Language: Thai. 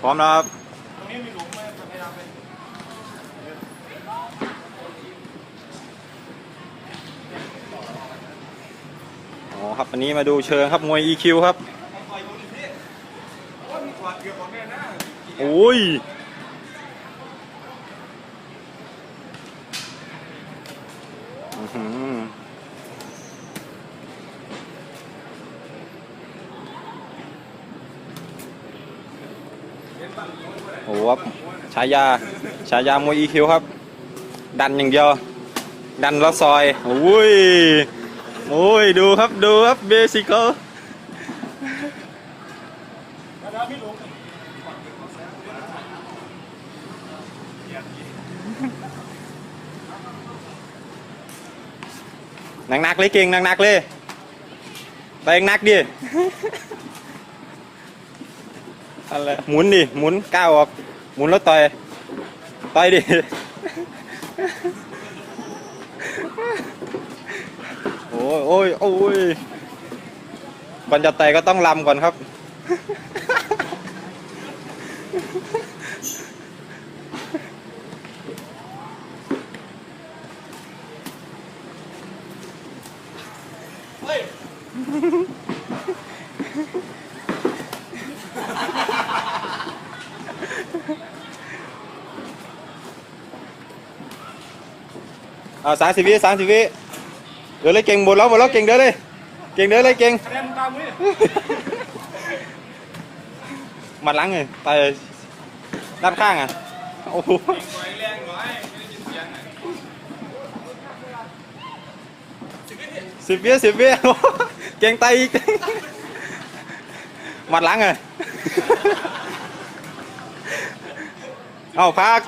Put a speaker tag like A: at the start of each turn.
A: พร้อมแล้วครับ
B: ตรงนี้มีหลุมไหมจะพยายามไป
A: อ๋อครับอันนี้มาดูเชิงครับมวย EQ ครับ
B: โอ้ยมีกวาดเกือบของแม่นะ
A: โอ้ยอื้อหือ
B: เป็นบ้าน โอ้
A: โหครับฉายาฉายามวย EQ ครับ ดันอย่างเดียวดันแล้วซอยโอ้ยโอ้ยดูครับดูครับเบสิก
B: แล้วมีหลุม
A: หนักๆเลยเก่งหนักๆเลยไปหนักดิ อะไร หมุนดิ หมุนก้าวออก หมุนแล้วต่อย ต่อยดิ โอ้ยโอ้ยโอ้ยก่อนจะต่อยก็ต้องลำก่อนครับ
B: เฮ้ย
A: อาสามสิบวิสามสิบวิเดี๋ยวเลยเก่งหมดแล้วหมดแล้วเก่งเดี๋ยวเลยเก่งเดี๋ยวเลยเก่ง
B: คะแนนตามมือ
A: มัดหลังเลยต่อยด้านข้างอะโอ้โห
B: ปล่อยแรงหน่อยไม่ได้ยินเสียงอะ
A: สิบวิสิบวิโอ้โหเก่งไตอีกมัดหลังเลยเอาพัก